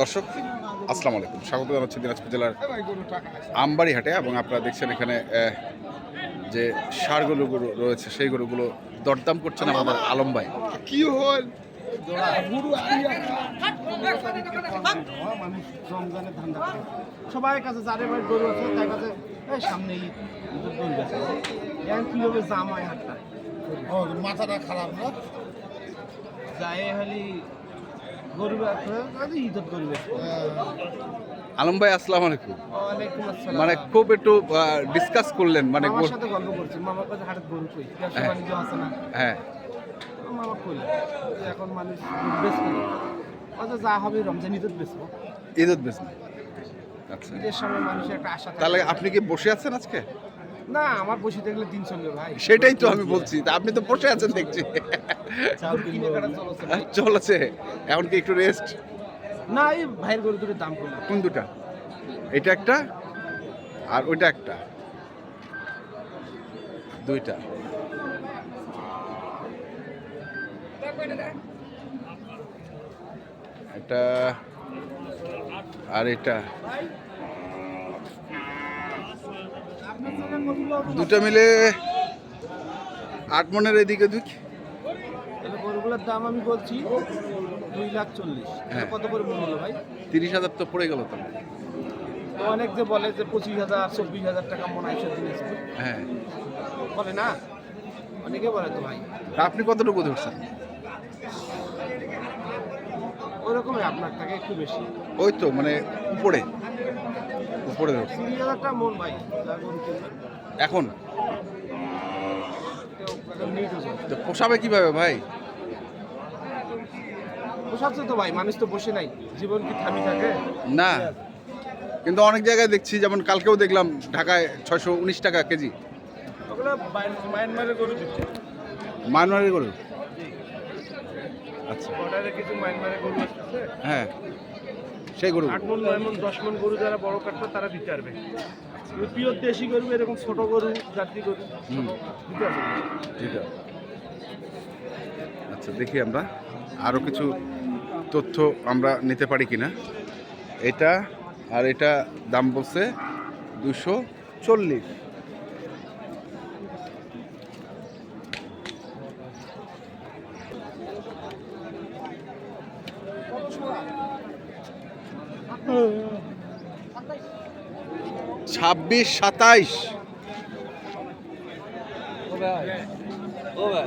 দর্শক আসসালামু আলাইকুম। স্বাগত জানাচ্ছি দিনাজপুর জেলার আমবাড়ি হাটে এবং আপনারা দেখছেন এখানে যে সার গরুগুলো রয়েছে সেই গরুগুলো দরদাম করছেন আমাদের আলম ভাই কি হল? কাছে যারে ভাই গরু আছে তার কাছে এই সামনে গরু আছে। এখন কীভাবে জাম হয় হাটটা মাথাটা খারাপ না? যায় খালি গরু আছে ঈদের গরু আছে আলম ভাই আসসালামু আলাইকুম। মানে খুব একটু ডিসকাস করলেন মানে মামার গরু- সাথে গল্প করছি মামার কাছে হাটের গরু কই? ব্যবসা হ্যাঁ। বাণিজ্য আছে না? হ্যাঁ। মামা কই? এখন মানুষ বেচবে। আচ্ছা যা হবে রমজান ঈদের বেচবো। ঈদত বেসন আচ্ছা। সময় মানুষের একটা আশা থাকে। তাহলে আপনি কি বসে আছেন আজকে? না আমার বসে থাকলে দিন চলবে ভাই। সেটাই তো আমি বলছি আপনি তো বসে আছেন দেখছি। চলছে। এখন কি একটু রেস্ট না এই ভাইয়ের গরু দুটোর দাম কম কোন দুটা? এটা একটা আর ওইটা একটা। দুইটা। এটা আর এটা। দুটা মিলে আট মনের এদিকে দুই। তাহলে দাম আমি বলছি দুই লাখ চল্লিশ। হ্যাঁ। কত করে মনে হলো ভাই? তিরিশ হাজার তো পড়ে গেল তো অনেক যে বলে যে পঁচিশ হাজার চব্বিশ হাজার টাকা মনে হয় জিনিস হ্যাঁ। বলে না? অনেকে বলে তো ভাই। আপনি কতটুকু ধরছেন? ওরকমই আপনার টাকা একটু বেশি। ওই তো মানে উপরে। উপরে তিরিশ হাজার টাকা মন ভাই এখন? তো পোষাবে কীভাবে ভাই? পোষাচ্ছে তো ভাই? মানুষ তো বসে নাই। জীবন কি থামি থাকে? না। কিন্তু অনেক জায়গায় দেখছি যেমন কালকেও দেখলাম ঢাকায় ছয়শো উনিশ টাকা কেজি। মায়ানমারের গরু মানমারি গরু? আচ্ছা। বর্ডারে কিছু মায়ানমারের গরু আসছে হ্যাঁ। সেই গরু? আট মন নয় মন দশ মন গরু যারা বড় কাটবে তারা দিতে পারবে। পিওর দেশি গরু এরকম ছোট গরু জাতি গরু। দিতে পারবে। আচ্ছা দেখি আমরা। আরও কিছু তথ্য আমরা নিতে পারি কিনা। এটা আর এটা দাম বলছে দুশো চল্লিশ। ছাব্বিশ সাতাইশ হাজার না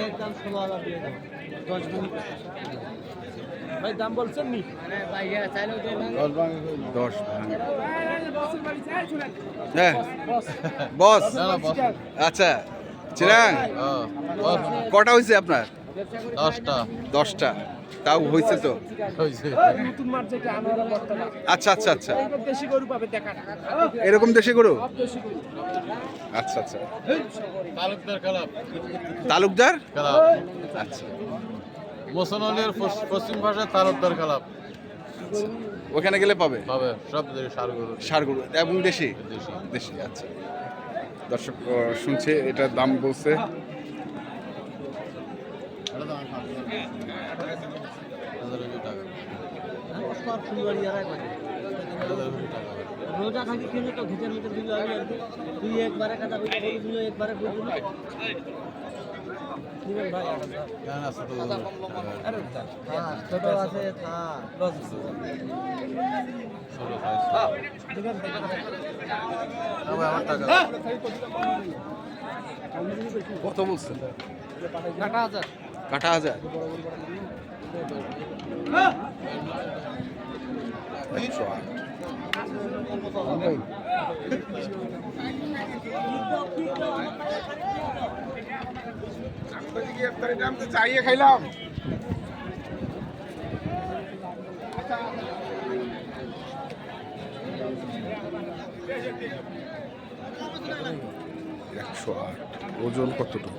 একদম ষোলো হাজার দিয়ে দেবো দশ মিনিট ভাই দাম বলছেন নি দশ হ্যাঁ বস। আচ্ছা চিরাং কটা হয়েছে আপনার? দশটা। দশটা। তাও হয়েছে তো? আচ্ছা আচ্ছা আচ্ছা। এইবার দেশি গরু পাবে দেখা এরকম দেশি গরু? আচ্ছা আচ্ছা। তালুকদার ক্লাব আচ্ছা। পশ্চিম ভাষায় তালুকদার ক্লাব ওখানে গেলে পাবে? পাবে। সব সার গরু। সার গরু। এবং দেশি? দেশি। দেশি আচ্ছা। দর্শক শুনছে এটার দাম বলছে। রোজা থাকি কিনে তো ঘিচের ভিতর দিল আমি আর তুই একবারে কাটা বিটা করে দিল একবারে দিল আরে হ্যাঁ ছোট আছে থা লস কত বলছে কাটা হাজার কাটা হাজার একশো আট। চাইয়ে খাইলাম একশো আট ওজন কতটুকু?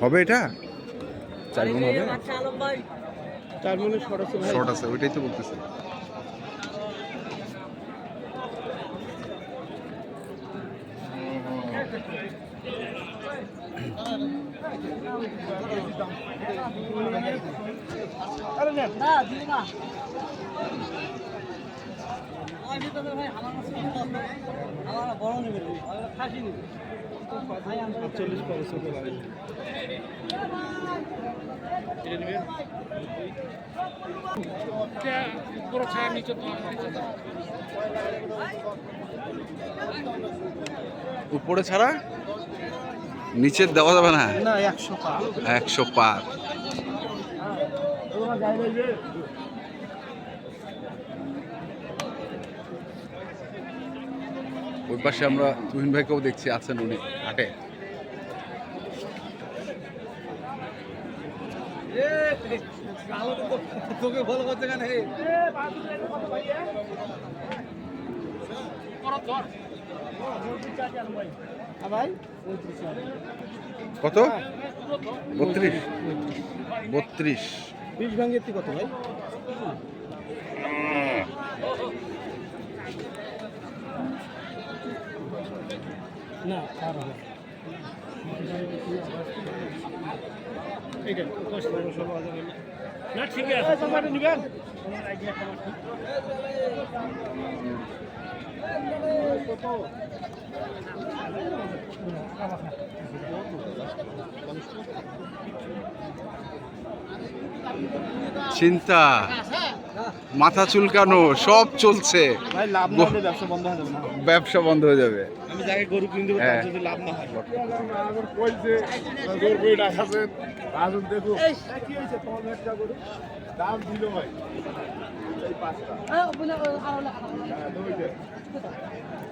হবে এটা? চার হবে? চার মনে শর্ট আছে শর্ট আছে ওইটাই তো বলতেছে না দিও না আমি তো ভাই আমার কাছে কত আছে? আমার বড় নেবে খাসি নেবে ভাই আমরা 40 করে চলে উপরে ছাড়া? নিচে দেওয়া যাবে না? না 100 একশো পার। ওই পাশে আমরা তুহিন ভাইকেও দেখছি আছেন উনি হাটে। তোকে ভালো করতে কেন হে কত? বত্রিশ। বত্রিশ। বিশ ভাঙ্গের কত ভাই? না আর হবে না। ঠিক আছে। তোমার নিবেন। চিন্তা। মাথা চুলকানো সব চলছে। ব্যবসা বন্ধ হয়ে যাবে না। ব্যবসা বন্ধ হয়ে হ্যাঁ। হয় হ্যাঁ।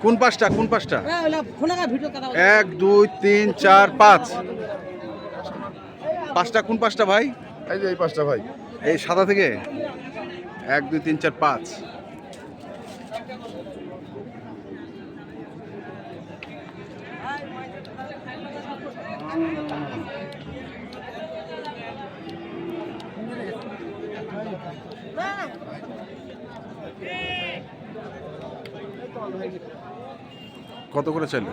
কোন পাঁচটা? কোন পাঁচটা? এক দুই তিন চার পাঁচ। পাঁচটা কোন পাঁচটা ভাই? এই যে এই পাঁচটা ভাই। এই সাদা থেকে? এক দুই তিন চার পাঁচ। কত করে চাইল?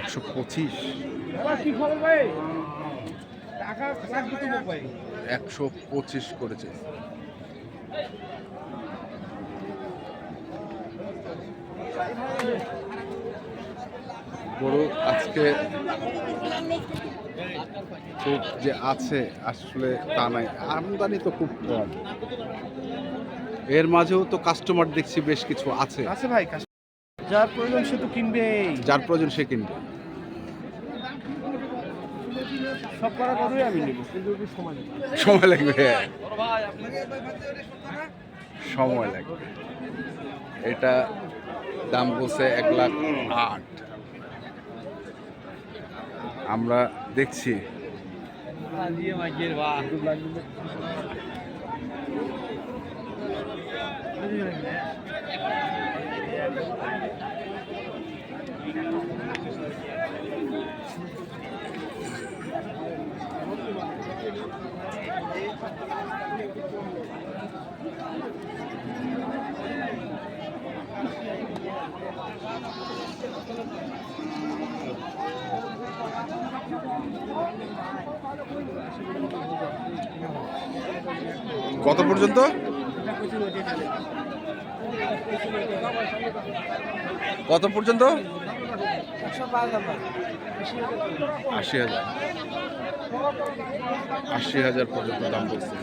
একশো পঁচিশ। একশো পঁচিশ করেছে গরু আজকে খুব যে আছে আসলে তা নাই। আমদানি তো খুব কম। এর মাঝেও তো কাস্টমার দেখছি বেশ কিছু আছে। আছে ভাই যার প্রয়োজন সে তো কিনবেই। যার প্রয়োজন সে কিনবে। সময় সময় লাগবে সময় লাগবে। এটা দাম বলছে এক লাখ আট। আমরা দেখছি। কত পর্যন্ত? কত পর্যন্ত? আশি হাজার। আশি হাজার পর্যন্ত দাম বলছে।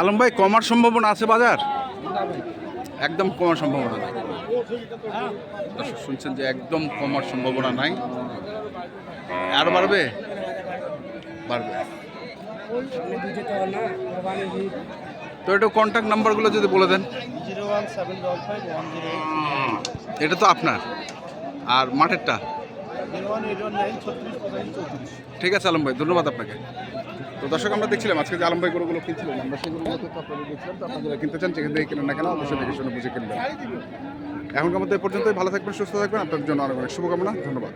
আলম ভাই, কমার সম্ভাবনা আছে বাজার? একদম কমার সম্ভাবনা নাই। দর্শক, শুনছেন যে একদম কমার সম্ভাবনা নাই। আর বাড়বে? বাড়বে। তো একটু কন্ট্যাক্ট নাম্বারগুলো যদি বলে দেন। এটা তো আপনার। আর মাঠেরটা? ঠিক আছে আলম ভাই, ধন্যবাদ আপনাকে। তো দর্শক, আমরা দেখছিলাম আজকে যে আলম ভাই গরুগুলো কিনছিলাম আমরা সেগুলো তো আপনাদের দেখছিলাম তো আপনারা কিনতে চান, যেখান থেকে কিনেন না কেন, অবশ্যই দেখে শুনে বুঝে কিনবেন। এখনকার মধ্যে পর্যন্তই, ভালো থাকবেন, সুস্থ থাকবেন আপনার জন্য অনেক অনেক শুভকামনা, ধন্যবাদ।